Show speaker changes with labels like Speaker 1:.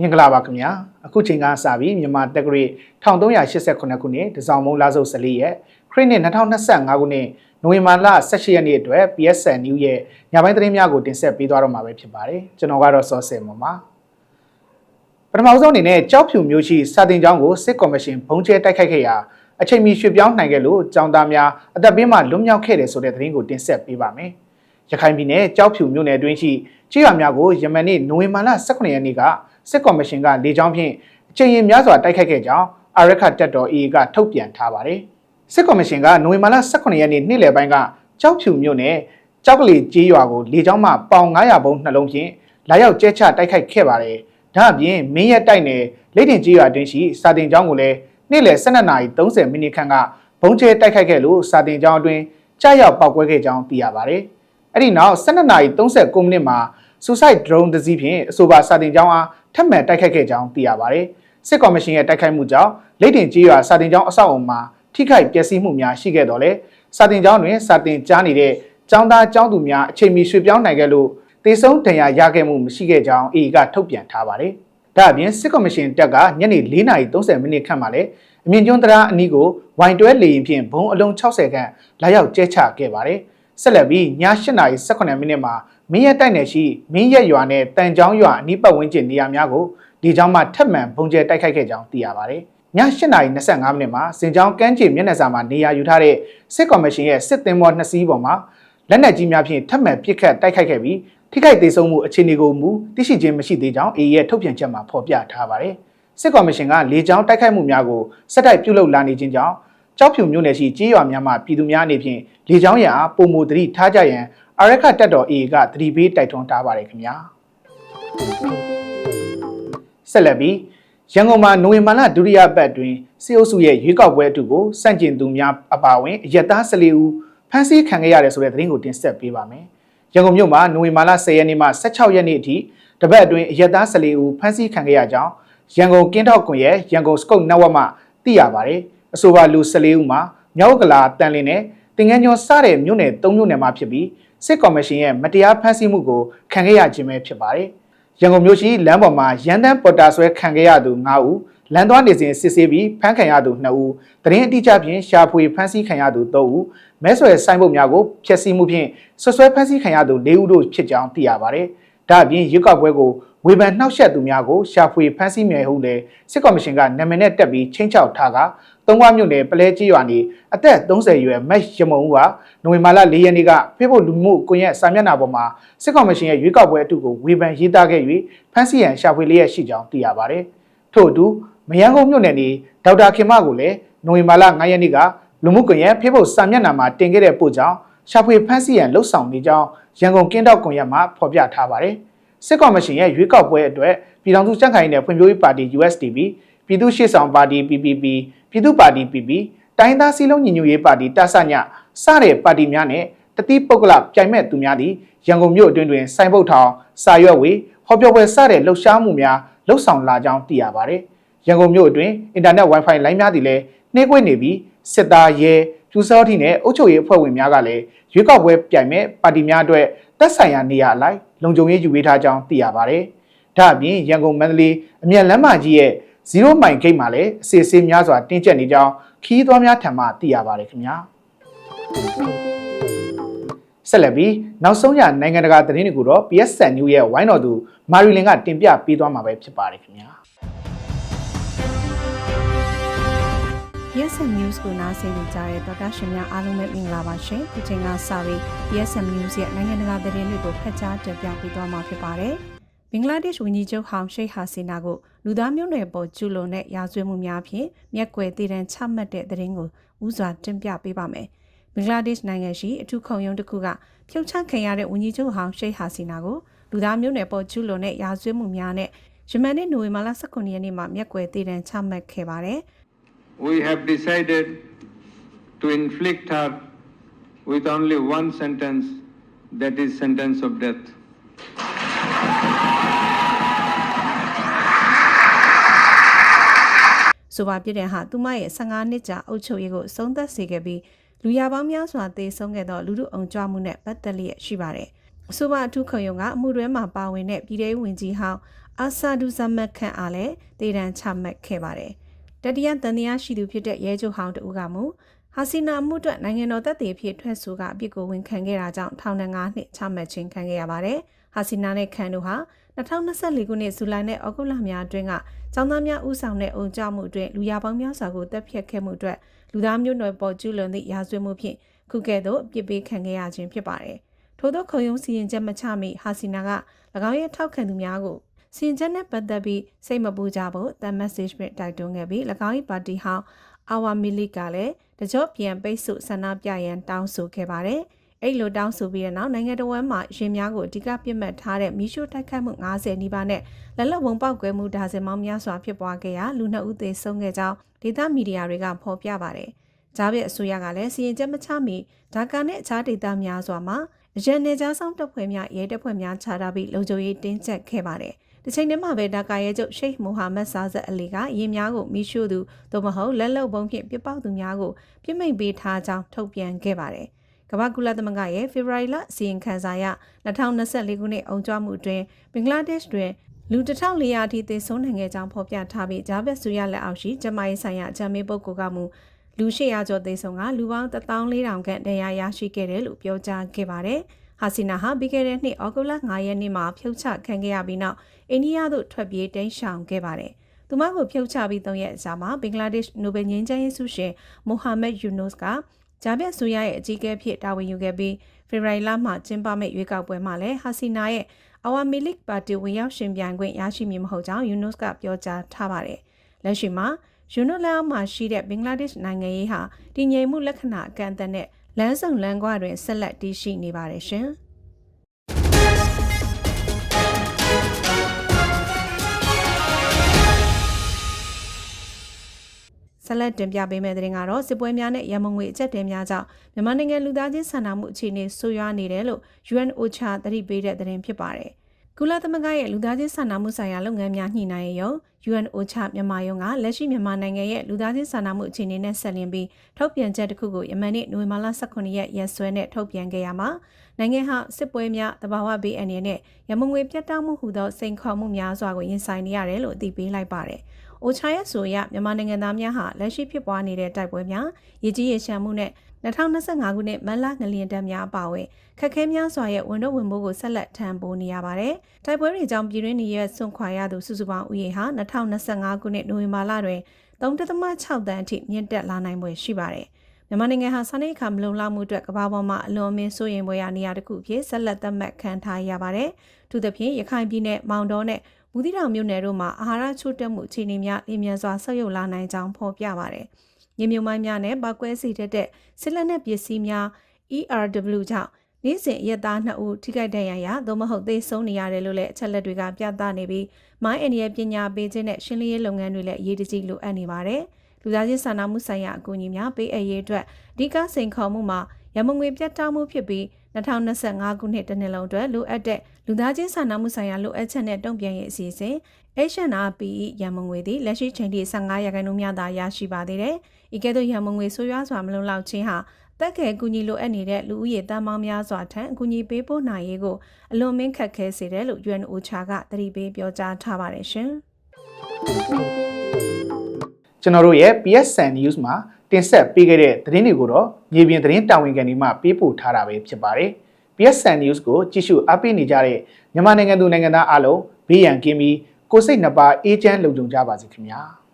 Speaker 1: မင်္ဂလာပါခင်ဗျာအခုချိန်ကစပြီးမြန်မာတက္ကရာ1389ခုနှစ်ဒီဇောင်မုံလာစုပ်14ရက်ခရစ်နှစ်2025ခုနှစ်နိုဝင်ဘာလ18ရက်နေ့အတွက် PSN New ရဲ့ညပိုင်းသတင်းများကိုတင်ဆက်ပေးသွားတော့မှာပဲဖြစ်ပါတယ်ကျွန်တော်ကတော့စောစင်မပါပထမဆုံးအနေနဲ့ကြောက်ဖြူမျိုးရှိစာတင်ကျောင်းကိုစစ်ကော်မရှင်ဘုံကျဲတိုက်ခိုက်ခဲ့ရာအချိန်မီရွှေ့ပြောင်းနိုင်ခဲ့လို့ကျောင်းသားများအသက်ဘေးမှလွတ်မြောက်ခဲ့တယ်ဆိုတဲ့သတင်းကိုတင်ဆက်ပေးပါမယ်ရခိုင်ပြည်နယ်ကြောက်ဖြူမြို့နယ်အတွင်းရှိကြေးရွာများကိုယမန်နေ့နိုဝင်ဘာလ18ရက်နေ့က စစ်ကော်မရှင်ကလေကြောင်းဖြင့်အချိန်ရင်များစွာတိုက်ခိုက်ခဲ့ကြောင်းအာရခတက်တော် AA ကထုတ်ပြန်ထားပါတယ်။စစ်ကော်မရှင်ကနိုဝင်ဘာလ18ရက်နေ့နေ့လယ်ပိုင်းကကြောက်ဖြူမြို့နယ်ကြောက်ကလေးကြေးရွာကိုလေကြောင်းမှပေါင်900ဘုံနှလုံးဖြင့်လာရောက်ကျဲချတိုက်ခိုက်ခဲ့ပါတယ်။ဒါအပြင်မင်းရက်တိုက်နယ်လိတ်တင်ကြေးရွာတွင်ရှိစာတင်ကျောင်းကိုလည်းနေ့လယ်12:30မိနစ်ခန့်ကဘုံကျဲတိုက်ခိုက်ခဲ့လို့စာတင်ကျောင်းအတွင်းကြားရောက်ပောက်ကွဲခဲ့ကြောင်းသိရပါတယ်။အဲ့ဒီနောက်12:39မိနစ်မှာ suicide drone တစ်စီးဖြင့်အဆိုပါစာတင်ကျောင်းအား ထပ်မံတိုက်ခိုက်ခဲ့ကြောင်းသိရပါတယ်။စစ်ကော်မရှင်ရဲ့တိုက်ခိုက်မှုကြောင့်လိတ်တင်ကြီးရွာစာတင်ကျောင်းအဆောက်အအုံမှာထိခိုက်ပျက်စီးမှုများရှိခဲ့တော်လဲစာတင်ကျောင်းတွင်စာတင်ကြားနေတဲ့ကျောင်းသားကျောင်းသူများအချိန်မီရွှေ့ပြောင်းနိုင်ခဲ့လို့တေဆုံးဒဏ်ရာရခဲ့မှုမရှိခဲ့ကြောင်း AA ကထုတ်ပြန်ထားပါတယ်။ဒါအပြင်စစ်ကော်မရှင်တပ်ကညနေ4:30မိနစ်ခန့်မှာလဲအမြင့်ကျွန်းတရားအနီးကိုဝိုင်တွဲလေရင်ဖြင့်ဘုံအလုံး60ခန့်လာရောက်ကျဲချခဲ့ပါတယ်။ဆက်လက်ပြီးည8:18မိနစ်မှာ မင်းရက်တိုက်နယ်ရှိမင်းရက်ရွာနဲ့တန်ချောင်းရွာအနီးပတ်ဝန်းကျင်နေရာများကိုဒီကြောင်းမှထပ်မံပုံကျဲတိုက်ခိုက်ခဲ့ကြောင်းသိရပါတယ်။ည8:25မိနစ်မှာစင်ချောင်းကမ်းခြေမျက်နှာစာမှာနေရာယူထားတဲ့စစ်ကော်မရှင်ရဲ့စစ်သင်္ဘောနှစ်စီးပေါ်မှာလက်နက်ကြီးများဖြင့်ထပ်မံပစ်ခတ်တိုက်ခိုက်ခဲ့ပြီးထိခိုက်ဒေဆုံးမှုအခြေအနေကိုမူသိရှိခြင်းမရှိသေးကြောင်း AA ရဲ့ထုတ်ပြန်ချက်မှာဖော်ပြထားပါတယ်။စစ်ကော်မရှင်ကလေကြောင်းတိုက်ခိုက်မှုများကိုစက်တိုက်ပြုလုပ်လာနေခြင်းကြောင့်ကြောက်ဖြူမြို့နယ်ရှိကြေးရွာများမှပြည်သူများအနေဖြင့်လေကြောင်းရန်အားပုံမူတတိထားကြရန် အာရခတက်တော် AA ကသတိပေးတိုက်တွန်းထားပါတယ်ခင်ဗျာဆက်လက်ပြီးရန်ကုန်မှာနိုဝင်ဘာလဒုတိယပတ်တွင်စီအုပ်စုရဲ့ရွေးကောက်ပွဲအတူကိုစန့်ကျင်သူများအပါအဝင်အရက်သား14ဦးဖမ်းဆီးခံခဲ့ရတယ်ဆိုတဲ့သတင်းကိုတင်ဆက်ပေးပါမယ်ရန်ကုန်မြို့မှာနိုဝင်ဘာလ10ရက်နေ့မှ16ရက်နေ့အထိတပတ်အတွင်းအရက်သား14ဦးဖမ်းဆီးခံခဲ့ရကြောင်းရန်ကုန်ကင်းထောက်ကွန်ရဲ့ရန်ကုန်စကုတ်နက်ဝက်မှသိရပါတယ်အဆိုပါလူ14ဦးမှာမြောက်ကလာတန်လင်းနဲ့တင်ငန်းကျော်စတဲ့မြို့နယ်3မြို့နယ်မှာဖြစ်ပြီး စစ်ကော်မရှင်ရဲ့မတရားဖမ်းဆီးမှုကိုခံခဲ့ရခြင်းပဲဖြစ်ပါတယ်။ရန်ကုန်မြို့ရှိလမ်းပေါ်မှာရန်တန်းပေါ်တာဆွဲခံခဲ့ရသူ9ဦးလမ်းသွားနေစဉ်စစ်ဆေးပြီးဖမ်းခံရသူ2ဦးတရင်အတိအကျဖြင့်ရှာဖွေဖမ်းဆီးခံရသူ3ဦးမဲဆွယ်ဆိုင်ပုတ်များကိုဖျက်ဆီးမှုဖြင့်ဆွဆွဲဖမ်းဆီးခံရသူ4ဦးတို့ဖြစ်ကြောင်းသိရပါတယ်။ဒါအပြင်ရွက်ကောက်ပွဲကို ဝေဖန်နှောက်ယှက်သူများကိုရှာဖွေဖမ်းဆီးမယ်ဟုလည်းစစ်ကော်မရှင်ကနာမည်နဲ့တက်ပြီးချင်းချောက်ထားကသုံးခွမြို့နယ်ပလဲကြီးရွာနေအသက်30ရွယ်မက်ရမုံဦးကနိုဝင်ဘာလ4ရက်နေ့ကဖေဖို့လူမှုကွန်ရက်စာမျက်နှာပေါ်မှာစစ်ကော်မရှင်ရဲ့ရွေးကောက်ပွဲအတူကိုဝေဖန်ရေးသားခဲ့၍ဖမ်းဆီးရန်ရှာဖွေလျက်ရှိကြောင်းသိရပါတယ်။ထို့အတူမယန်းကုန်းမြို့နယ်နေဒေါက်တာခင်မကိုလည်းနိုဝင်ဘာလ9ရက်နေ့ကလူမှုကွန်ရက်ဖေဖို့စာမျက်နှာမှာတင်ခဲ့တဲ့ပို့ကြောင့်ရှာဖွေဖမ်းဆီးရန်လှုပ်ဆောင်နေကြောင်းရန်ကုန်ကင်းတောက်ကွန်ရက်မှာဖော်ပြထားပါတယ်။ စစ်ကော်မရှင်ရဲ့ရွေးကောက်ပွဲအတွက်ပြည်ထောင်စုစံခိုင်နယ်ဖွံ့ဖြိုးရေးပါတီ USDP ပြည်သူ့ရှေ့ဆောင်ပါတီ PPP ပြည်သူ့ပါတီ PP တိုင်းသားစည်းလုံးညီညွတ်ရေးပါတီတဆညစတဲ့ပါတီများနဲ့တတိပုဂ္ဂလပြိုင်မဲ့သူများသည်ရန်ကုန်မြို့အတွင်းတွင်စိုင်းပုတ်ထောင်စာရွက်ဝေဟောပြောပွဲစတဲ့လှုပ်ရှားမှုများလှုပ်ဆောင်လာကြောင်းသိရပါတယ်။ရန်ကုန်မြို့အတွင်းအင်တာနက် Wi-Fi လိုင်းများသည်လည်းနှိမ့်ကွေ့နေပြီးစစ်သားရဲ ဖြူစောတိနဲ့အုပ်ချုပ်ရေးအဖွဲ့ဝင်များကလည်းရွေးကောက်ပွဲပြိုင်မဲ့ပါတီများအတွက်သက်ဆိုင်ရာနေရာအလိုက်လုံခြုံရေးယူပေးထားကြောင်းသိရပါတယ်။ဒါအပြင်ရန်ကုန်မန္တလေးအမြန်လမ်းမကြီးရဲ့0မိုင်ဂိတ်မှာလည်းအစီအစဉ်များစွာတင်းကျပ်နေကြောင်းခီးသွွားများထံမှသိရပါတယ်ခင်ဗျာဆက်လက်ပြီးနောက်ဆုံးရနိုင်ငံတကာသတင်းတွေကိုတော့ PSN News ရဲ့ဝိုင်းတော်သူမာရီလင်ကတင်ပြပေးသွားမှာပဲဖြစ်ပါတယ်ခင်ဗျာ
Speaker 2: PSM News ကိုနားဆင်ကြကြတဲ့ဒေါက်တာရှင်များအားလုံးပဲမင်္ဂလာပါရှင်။ဒီချိန်ကစပြီး PSM News ရဲ့နိုင်ငံတကာသတင်းတွေကိုဖတ်ကြားတင်ပြပေးသွားမှာဖြစ်ပါတယ်။ဘင်္ဂလားဒေ့ရှ်ဝန်ကြီးချုပ်ဟောင်ရှိတ်ဟာစီနာကိုလူသားမျိုးနွယ်ပေါ်ကျူးလွန်တဲ့ရာဇဝတ်မှုများဖြင့်မျက်ကွယ်တည်တံချမှတ်တဲ့သတင်းကိုဥစွာတင်ပြပေးပါမယ်။ဘင်္ဂလားဒေ့ရှ်နိုင်ငံရှိအထူးခုံရုံးတစ်ခုကဖြုတ်ချခံရတဲ့ဝန်ကြီးချုပ်ဟောင်ရှိတ်ဟာစီနာကိုလူသားမျိုးနွယ်ပေါ်ကျူးလွန်တဲ့ရာဇဝတ်မှုများနဲ့ယမန်နေ့နိုဝင်ဘာလ19ရက်နေ့မှာမျက်ကွယ်တည်တံချမှတ်ခဲ့ပါတယ်။
Speaker 3: we have decided to inflict her with only one sentence, that is sentence of death.
Speaker 2: ဆိုပါပြတဲ့ဟာသူမရဲ့15နှစ်ကြာအုပ်ချုပ်ရေးကိုအဆုံးသတ်စေခဲ့ပြီးလူရပေါင်းများစွာသေဆုံးခဲ့သောလူမှုအောင်ကြွမှုနဲ့ပတ်သက်လျက်ရှိပါတယ်အဆိုပါအထူးခုံရုံးကအမှုတွဲမှာပါဝင်တဲ့ပြည်ထောင်ဝင်ကြီးဟောင်းအာဆာဒူဇမတ်ခန့်အားလည်းတည်တံချမှတ်ခဲ့ပါတယ်။ တတိယတန်တရားရှိသူဖြစ်တဲ့ရဲချုပ်ဟောင်းတူကမူဟာစီနာမှုအတွက်နိုင်ငံတော်တပ်တွေဖြစ်ထွက်ဆိုကအပြစ်ကိုဝန်ခံခဲ့တာကြောင့်ထောင်ဒဏ်9နှစ်ချမှတ်ခြင်းခံခဲ့ရပါတယ်။ဟာစီနာနဲ့ခန်တို့ဟာ2024ခုနှစ်ဇူလိုင်နဲ့ဩဂုတ်လများအတွင်းကចောင်းသားများဥဆောင်တဲ့အုံကြမှုအတွင်းလူရပေါင်းများစွာကိုတပ်ဖြတ်ခဲ့မှုအတွက်လူသားမျိုးနွယ်ပေါ်ကျူးလွန်သည့်ရာဇဝတ်မှုဖြင့်ခုကဲ့သို့အပြစ်ပေးခံခဲ့ရခြင်းဖြစ်ပါတယ်။ထို့သောခုံရုံးစီရင်ချက်မချမီဟာစီနာက၎င်းရဲ့ထောက်ခံသူများကို စီရင်ချက်နဲ့ပတ်သက်ပြီးစိတ်မပူကြဖို့တမ်မက်ဆေ့ဖြင့်တိုက်တွန်းခဲ့ပြီး၎င်း၏ပါတီဟောင်းအာဝါမီလီကလည်းတကြော့ပြန်ပိတ်ဆို့ဆန္ဒပြရန်တောင်းဆိုခဲ့ပါတယ်။အဲ့လိုတောင်းဆိုပြီးတဲ့နောက်နိုင်ငံတော်ဝန်မှရင်များကိုအဓိကပြစ်မှတ်ထားတဲ့မီရှိုးတိုက်ခိုက်မှု90နီးပါးနဲ့လက်လက်ဝုံပေါက်ကွဲမှုဒါဇင်မောင်းများစွာဖြစ်ပွားခဲ့ရာလူနှစ်ဦးသေဆုံးခဲ့ကြောင်းဒေသမီဒီယာတွေကဖော်ပြပါတယ်။ဂျားဘစ်အစိုးရကလည်းစီရင်ချက်မချမီဒါကာနဲ့အခြားဒေသများစွာမှာအရန်နေကြားဆောင်တပ်ဖွဲ့များရဲတပ်ဖွဲ့များခြားထားပြီးလုံခြုံရေးတင်းကျပ်ခဲ့ပါတယ်။ ဒီချိန်တည်းမှာပဲဒါကာရဲ့ကျုပ်ရှိတ်မိုဟာမက်ဆာဇက်အလီကရင်များကိုမိရှို့သူသို့မဟုတ်လက်လုံပုံဖြင့်ပြစ်ပေါက်သူများကိုပြစ်မိတ်ပေးထားကြောင်းထုတ်ပြန်ခဲ့ပါတယ်။ကမ္ဘာကုလသမဂ္ဂရဲ့ဖေဖော်ဝါရီလအစီရင်ခံစာအရ2024ခုနှစ်အုံကြွမှုအတွင်းဘင်္ဂလားဒေ့ရှ်တွင်လူ1400အထိသေဆုံးနိုင်ခဲ့ကြောင်းဖော်ပြထားပြီးဂျာဘက်ဆူရလက်အောက်ရှိကျမရေးဆိုင်ရာအကြံပေးပုဂ္ဂိုလ်ကမူလူ800ကျော်သေဆုံးကလူပေါင်း14000ခန့်တရားရရှိခဲ့တယ်လို့ပြောကြားခဲ့ပါတယ်။ဟာစီနာဟာပြီးခဲ့တဲ့နှစ်ဩဂုတ်လ9ရက်နေ့မှာဖြုတ်ချခံခဲ့ရပြီးနောက် အိန္ဒိယသို့ထွက်ပြေးတိမ်းရှောင်ခဲ့ပါတယ်။သူမကိုဖြုတ်ချပြီး၃ရက်အကြာမှာဘင်္ဂလားဒေ့ရှ်နိုဘယ်ငြိမ်းချမ်းရေးဆုရှင်မိုဟာမက်ယူနိုစ်ကဂျာဘက်ဆူရရဲ့အကြီးအကဲဖြစ်တာဝန်ယူခဲ့ပြီးဖေဖော်ဝါရီလမှာကျင်းပမယ့်ရွေးကောက်ပွဲမှာလည်းဟာစီနာရဲ့အဝါမီလစ်ပါတီဝင်ရောက်ရှင်ပြိုင်ခွင့်ရရှိမည်မဟုတ်ကြောင်းယူနိုစ်ကပြောကြားထားပါတယ်။လက်ရှိမှာယူနိုလက်အောက်မှာရှိတဲ့ဘင်္ဂလားဒေ့ရှ်နိုင်ငံရေးဟာတည်ငြိမ်မှုလက္ခဏာအကန့်အသတ်နဲ့လမ်းဆောင်လမ်းကွာတွင်ဆက်လက်တည်ရှိနေပါတယ်ရှင်။ ဆက်လက်တင်ပြပေးမယ့်သတင်းကတော့စစ်ပွဲများနဲ့ရမုံငွေအကျက်တဲများကြောင့်မြန်မာနိုင်ငံလူသားချင်းစာနာမှုအခြေအနေဆိုးရွားနေတယ်လို့ UNOCHA သတိပေးတဲ့သတင်းဖြစ်ပါတယ်။ကုလသမဂ္ဂရဲ့လူသားချင်းစာနာမှုဆိုင်ရာလုပ်ငန်းများညှိနှိုင်းရေးရုံ UNOCHA မြန်မာရုံးကလက်ရှိမြန်မာနိုင်ငံရဲ့လူသားချင်းစာနာမှုအခြေအနေနဲ့ဆက်လျင်းပြီးထုတ်ပြန်ချက်တစ်ခုကိုယမန်နေ့နိုဝင်ဘာလ18ရက်ရက်စွဲနဲ့ထုတ်ပြန်ခဲ့ရမှာနိုင်ငံဟာစစ်ပွဲများတဘာဝဘေးအန္တရာယ်နဲ့ရမုံငွေပြတ်တောက်မှုဟူသောစိန်ခေါ်မှုများစွာကိုရင်ဆိုင်နေရတယ်လို့အသိပေးလိုက်ပါတယ်။ အိုချာရဲ့ဆိုရမြန်မာနိုင်ငံသားများဟာလက်ရှိဖြစ်ပွားနေတဲ့တိုက်ပွဲများရည်ကြီးရရှမ်းမှုနဲ့2025ခုနှစ်မတ်လငလျင်တက်များအပါအဝင်ခက်ခဲများစွာရဲ့ဝန်တော့ဝန်မိုးကိုဆက်လက်ထမ်းပိုးနေရပါတယ်။တိုက်ပွဲတွေကြောင့်ပြည်တွင်းနေရဆွန့်ခွာရသူစုစုပေါင်းဥယျာဉ်ဟာ2025ခုနှစ်နိုဝင်ဘာလတွင်3.6တန်းအထိမြင့်တက်လာနိုင်ပွဲရှိပါတယ်။မြန်မာနိုင်ငံဟာစာနေအခါမလုံလောက်မှုအတွက်ကမ္ဘာပေါ်မှာအလွန်အမင်းစိုးရိမ်ပွဲရနေရာတစ်ခုဖြစ်ဆက်လက်သတ်မှတ်ခံထားရပါတယ်။ထို့သဖြင့်ရခိုင်ပြည်နယ်မောင်တော်နဲ့ မူသီတောင်မြို့နယ်တို့မှာအာဟာရချို့တက်မှုအခြေအနေများလျင်မြန်စွာဆက်ရုပ်လာနိုင်ကြောင်းဖော်ပြပါရတယ်။မြေမြုံမိုင်းများနဲ့ပောက်ကွဲစီတဲ့တဲ့စစ်လက်နက်ပစ္စည်းများ ERW ကြောင့်နေ့စဉ်ရက်သား2ဦးထိခိုက်ဒဏ်ရာရသို့မဟုတ်သေဆုံးနေရတယ်လို့လည်းအချက်လက်တွေကပြသနေပြီးမိုင်းအန်ဒီရဲ့ပညာပေးခြင်းနဲ့ရှင်းလင်းရေးလုပ်ငန်းတွေလည်းအရေးတကြီးလိုအပ်နေပါတယ်။ လူသားချင်းစာနာမှုဆိုင်ရာအကူအညီများပေးအပ်ရေးအတွက်အဓိကစိန်ခေါ်မှုမှာရမငွေပြတ်တောက်မှုဖြစ်ပြီး2025ခုနှစ်တနှစ်လုံးအတွက်လိုအပ်တဲ့လူသားချင်းစာနာမှုဆိုင်ရာလိုအပ်ချက်နဲ့တုံ့ပြန်ရေးအစီအစဉ် HNRPE ရန်မငွေသည်လက်ရှိချိန်ထိ15ရာခိုင်နှုန်းများသာရရှိပါသေးတယ်။ဤကဲ့သို့ရန်မငွေဆိုးရွားစွာမလုံလောက်ခြင်းဟာတက်ခဲအကူအညီလိုအပ်နေတဲ့လူဦးရေတန်ပေါင်းများစွာထံအကူအညီပေးပို့နိုင်ရေးကိုအလွန်မင်းခက်ခဲစေတယ်လို့ UNOCHA ကသတိပေးပြောကြားထားပါတယ်ရှင်။
Speaker 1: ကျွန်တော်တို့ရဲ့ PSN News မှာတင်ဆက်ပေးခဲ့တဲ့သတင်းတွေကိုတော့မြေပြင်သတင်းတာဝန်ခံတွေမှပေးပို့ထားတာပဲဖြစ်ပါတယ်။ PSN News ကိုကြည့်ရှုအားပေးနေကြတဲ့မြန်မာနိုင်ငံသူနိုင်ငံသားအားလုံးဘေးရန်ကင်းပြီးကိုယ်စိတ်နှပါအေးချမ်းလုံခြုံကြပါစေခင်ဗျာ။